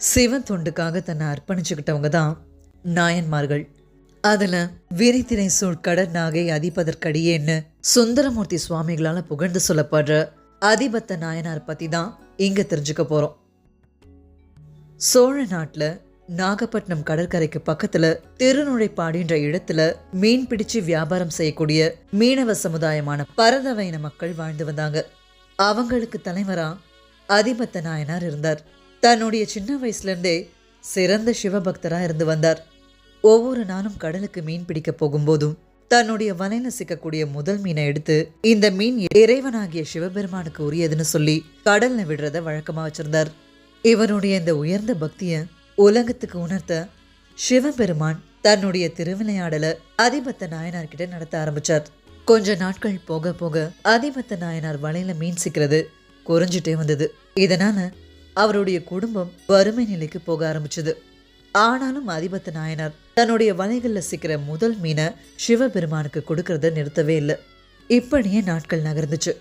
சிவன் தொண்டுக்காக தன்னை அர்ப்பணிச்சுக்கிட்டவங்க தான் நாயன்மார்கள். அதில் விரித்திரை சூழ் கடற் நாகை அதிபதற்கடியேன்னு சுந்தரமூர்த்தி சுவாமிகளால் புகழ்ந்து சொல்லப்படுற அதிபத்த நாயனார் பற்றி தான் இங்கே தெரிஞ்சுக்க போகிறோம் சோழ நாட்டில் நாகப்பட்டினம் கடற்கரைக்கு பக்கத்தில் திருநுழைப்பாடின்ற இடத்துல மீன் பிடிச்சு வியாபாரம் செய்யக்கூடிய மீனவ சமுதாயமான பரதவைன மக்கள் வாழ்ந்து வந்தாங்க. அவங்களுக்கு தலைவராக அதிபத்த நாயனார் இருந்தார். தன்னுடைய சின்ன வயசுல இருந்தே சிறந்த சிவபக்தராக இருந்து வந்தார். ஒவ்வொரு நாளும் கடலுக்கு மீன் பிடிக்க போகும்போதும் தன்னுடைய வலையில சிக்கக்கூடிய முதல் மீனை எடுத்து இந்த மீன் இறைவனாகிய சிவபெருமானுக்கு உரியதுன்னு சொல்லி கடல்ல விடுறத வழக்கமா வச்சிருந்தார். இவருடைய இந்த உயர்ந்த பக்திய உலகத்துக்கு உணர்த்த சிவபெருமான் தன்னுடைய திருவிளையாடலை அதிபத்த நாயனார்கிட்ட நடத்த ஆரம்பிச்சார். கொஞ்ச நாட்கள் போக போக அதிபத்த நாயனார் வலையில மீன் சிக்கிறது குறைஞ்சிட்டே வந்தது. இதனால அவருடைய குடும்பம் வறுமை நிலைக்கு போக ஆரம்பிச்சது. ஆனாலும் அதிபத்த நாயனார் தன்னுடைய வலைகளில் சிக்கிற முதல் மீனை சிவபெருமானுக்கு கொடுக்கறத நிறுத்தவே இல்லை. இப்படியே நாட்கள் நகர்ந்துச்சு.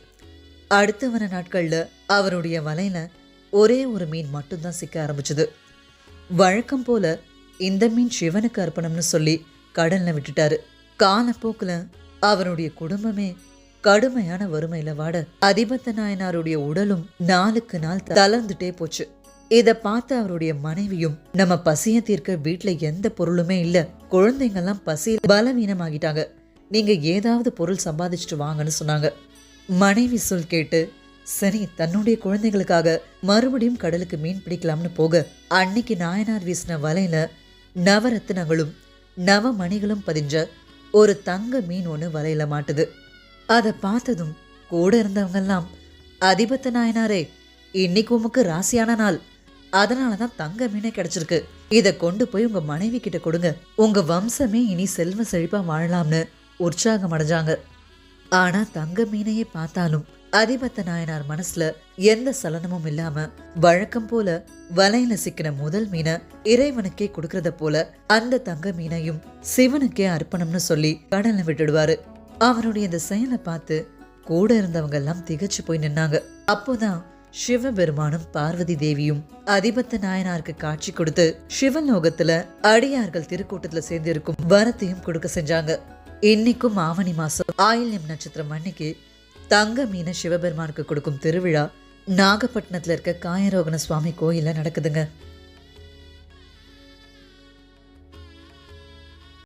அடுத்து வர நாட்களில் அவருடைய வலையில ஒரே ஒரு மீன் மட்டும்தான் சிக்க ஆரம்பிச்சது. வழக்கம் போல இந்த மீன் சிவனுக்கு அர்ப்பணம்னு சொல்லி கடல்ல விட்டுட்டாரு. காலப்போக்கில் அவருடைய குடும்பமே கடுமையான வறுமையில வாட அதிபத்த நாயனாருடைய உடலும் நாளுக்கு நாள் தளர்ந்துட்டே போச்சு. இத பார்த்து அவருடைய மனைவியும் நம்ம பசிய தீர்க்க வீட்டுல எந்த பொருளுமே இல்ல குழந்தைங்கெல்லாம் பசியில பலவீனமாகிட்டாங்க. நீங்க ஏதாவது பொருள் சம்பாதிச்சுட்டு வாங்கன்னு சொன்னாங்க. மனைவி சொல் கேட்டு சரி தன்னுடைய குழந்தைகளுக்காக மறுபடியும் கடலுக்கு மீன் பிடிக்கலாம்னு போக அன்னைக்கு நாயனார் வீசின வலையில நவரத்தினங்களும் நவமணிகளும் பதிஞ்ச ஒரு தங்க மீன் ஒன்று வலையில மாட்டுது. அதை பார்த்ததும் கூட இருந்தவங்கெல்லாம் அதிபத்த நாயனாரே இன்னைக்கு உமக்கு ராசியான நாள். அதனால தான் தங்க மீனே கிடைச்சிருக்கு. இதை கொண்டு போய் உங்க மனைவி கிட்ட கொடுங்க. உங்க வம்சமே இனி செல்வ செழிப்பா வாழலாம்னு உற்சாகம் அடைஞ்சாங்க. ஆனா தங்க மீனையே பார்த்தாலும் அதிபத்த நாயனார் மனசுல எந்த சலனமும் இல்லாம வழக்கம் போல வலையில சிக்கின முதல் மீனை இறைவனுக்கே கொடுக்கறத போல அந்த தங்க மீனையும் சிவனுக்கே அர்ப்பணம்னு சொல்லி கடல்ல விட்டுடுவாரு. அவருடைய இந்த செயலை பார்த்து கூட இருந்தவங்க எல்லாம் திகச்சு போய் நின்னாங்க. அப்போதான் சிவபெருமானும் பார்வதி தேவியும் அதிபத்த நாயனாருக்கு காட்சி கொடுத்து சிவலோகத்துல அடியார்கள் திருக்கூட்டத்துல சேர்ந்து இருக்கும் வரத்தையும் கொடுக்க செஞ்சாங்க. இன்னைக்கும் ஆவணி மாசம் ஆயில்யம் நட்சத்திரம் அன்னைக்கு தங்க மீன சிவபெருமானுக்கு கொடுக்கும் திருவிழா நாகப்பட்டினத்துல இருக்க காயரோகண சுவாமி கோயில நடக்குதுங்க.